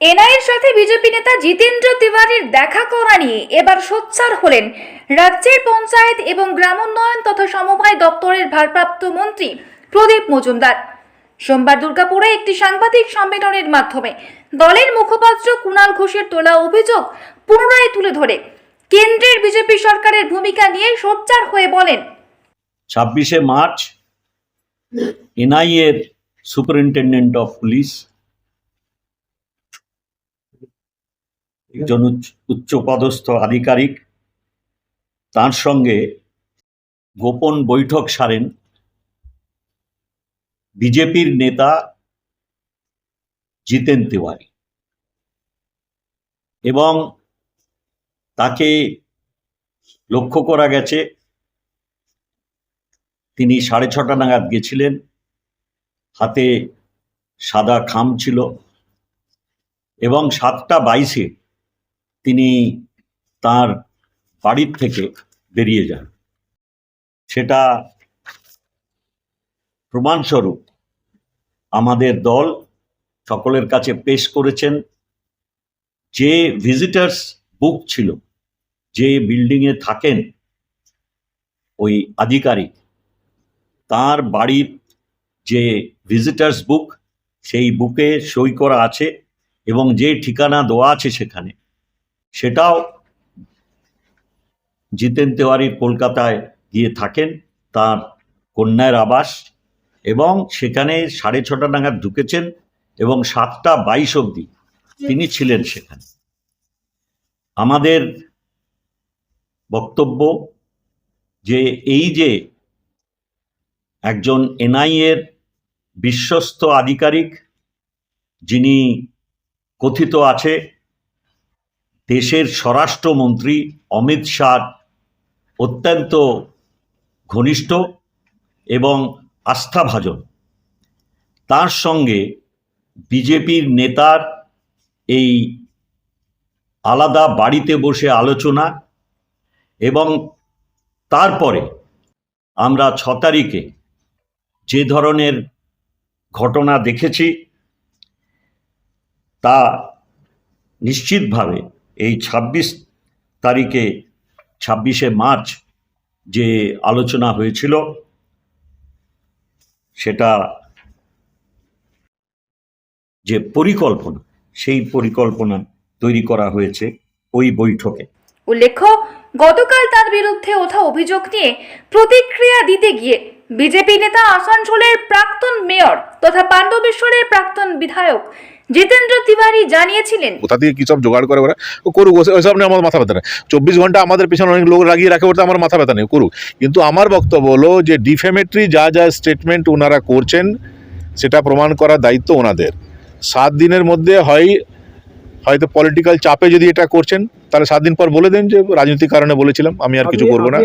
এনআইয়ের সাথে বিজেপি নেতা জিতেন্দ্র তিওয়ারির দেখা করা নিয়ে এবার সোচ্চার হলেন রাজ্যের পঞ্চায়েত এবং গ্রামোন্নয়ন তথা সমবায় দপ্তরের ভারপ্রাপ্ত মন্ত্রী প্রদীপ মজুমদার। সোমবার দুর্গাপুরে একটি সাংবাদিক সম্মেলনের মাধ্যমে দলের মুখপাত্র কুণাল ঘোষের তোলা অভিযোগ পুনরায় তুলে ধরে। কেন্দ্রের বিজেপি সরকারের ভূমিকা নিয়ে সোচ্চার হয়ে বলেন, ছাব্বিশে মার্চ এনআইএর সুপারিনটেন্ডেন্ট অফ পুলিশ একজন উচ্চ- উচ্চপদস্থ আধিকারিক। তার সঙ্গে গোপন বৈঠক সারেন। বিজেপির নেতা জিতেন তিওয়ারি। এবং তাকে লক্ষ্য করা গেছে, তিনি সাড়ে ছটা নাগাদ গেছিলেন। হাতে সাদা খাম ছিল। এবং সাতটা বাইশে তিনি তার বাড়ির থেকে বেরিয়ে যান। সেটা প্রমাণস্বরূপ আমাদের দল সকলের কাছে পেশ করেছেন। যে ভিজিটার্স বুক ছিল, যে বিল্ডিংয়ে থাকেন ওই আধিকারিক, তার বাড়ির যে ভিজিটার্স বুক সেই বুকে সই করা আছে এবং যে ঠিকানা দেওয়া আছে সেখানে সেটাও জিতেন তেওয়ারির কলকাতায় গিয়ে থাকেন তার কন্যার আবাস এবং সেখানে সাড়ে ছটা নাগাদ ঢুকেছেন এবং সাতটা বাইশ অবধি তিনি ছিলেন সেখানে। আমাদের বক্তব্য যে এই যে একজন এনআইএর বিশ্বস্ত আধিকারিক যিনি কথিত আছে দেশের স্বরাষ্ট্রমন্ত্রী অমিত শাহ অত্যন্ত ঘনিষ্ঠ এবং আস্থাভাজন। তার সঙ্গে বিজেপির নেতার এই আলাদা বাড়িতে বসে আলোচনা এবং তারপরে আমরা ছ তারিখে যে ধরনের ঘটনা দেখেছি, তা নিশ্চিতভাবে এই ছাব্বিশ তারিখে, ছাব্বিশে মার্চ যে আলোচনা হয়েছিল, সেটা যে পরিকল্পনা, সেই পরিকল্পনা তৈরি করা হয়েছে ওই বৈঠকে। উল্লেখ্য, গতকাল তার বিরুদ্ধে ওঠা অভিযোগ নিয়ে প্রতিক্রিয়া দিতে গিয়ে বিজেপি নেতা আসানসোলের প্রাক্তন মেয়র তথা পাণ্ডবেশ্বরের প্রাক্তন বিধায়ক জিতেন্দ্র তিওয়ারি জানিয়েছিলেন। কোথা থেকে কি সব জোগাড় করে ওরা? ও করুক ওসব- ওসব নিয়ে আমার মাথা ব্যথা নেই। চব্বিশ ঘণ্টা আমাদের পিছনে অনেক লোক লাগিয়ে রাখে ওটা আমার মাথা ব্যথা নেই করুক। কিন্তু আমার বক্তব্য হলো যে ডিফেমেটরি যা যা স্টেটমেন্ট ওনারা করছেন সেটা প্রমাণ করার দায়িত্ব ওনাদের। সাত দিনের মধ্যে হয় হয়তো পলিটিক্যাল চাপে যদি এটা করছেন তাহলে সাত দিন পর বলে দেন যে রাজনৈতিক কারণে বলেছিলাম আমি আর কিছু করব না।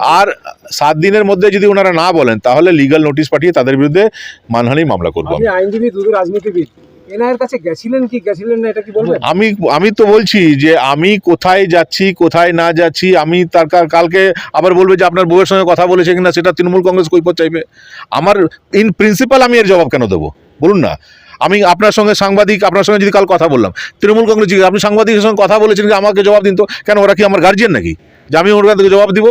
আর সাত দিনের মধ্যে যদি ওনারা না বলেন তাহলে লিগাল নোটিশ পাঠিয়ে তাদের বিরুদ্ধে মানহানি মামলা করব আইনজীবী দুটো রাজনীতিবিদ। এনআইয়ের কাছে গেছিলেন কি? গেছিলেন না এটা কি বলবেন? আমি আমি তো বলছি যে আমি কোথায় যাচ্ছি কোথায় না যাচ্ছি আমি তার কালকে আবার বলবে যে আপনার বউয়ের সঙ্গে কথা বলেছে কিনা সেটা তৃণমূল কংগ্রেস কৈপত চাইবে। আমার ইন প্রিন্সিপাল আমি এর জবাব কেন দেবো? বলুন না। আমি আপনার সঙ্গে সাংবাদিক আপনার সঙ্গে যদি কাল কথা বললাম তৃণমূল কংগ্রেস জিজ্ঞেস আপনি সাংবাদিকের সঙ্গে কথা বলেছেন কি আমাকে জবাব দিন তো। কেন ওরা কি আমার গার্জিয়ান নাকি? যে আমি ওর কাছ থেকে জবাব দিব?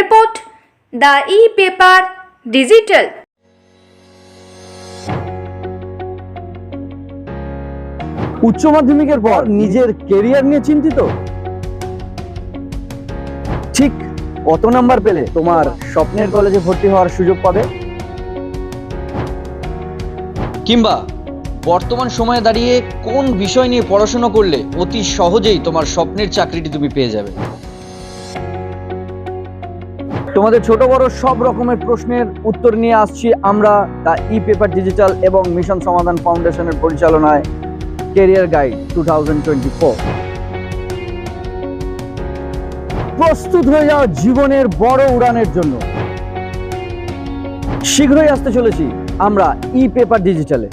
Report the E paper digital উচ্চ মাধ্যমিকের পর নিজের কেরিয়ার নিয়ে চিন্তিত? ঠিক কত নাম্বার পেলে তোমার স্বপ্নের কলেজে ভর্তি হওয়ার সুযোগ পাবে? কিংবা বর্তমান সময়ে দাঁড়িয়ে কোন বিষয় নিয়ে পড়াশোনা করলে অতি সহজেই তোমার স্বপ্নের চাকরিটি তুমি পেয়ে যাবে? তোমাদের ছোট বড় সব রকমের প্রশ্নের উত্তর নিয়ে আসছি আমরা দ্য ই পেপার ডিজিটাল এবং মিশন সমাধান ফাউন্ডেশনের পরিচালনায়। কেরিয়ার গাইড টু প্রস্তুত হয়ে যাও জীবনের বড় উড়ানের জন্য। শীঘ্রই আসতে চলেছি আমরা ই পেপার ডিজিটালে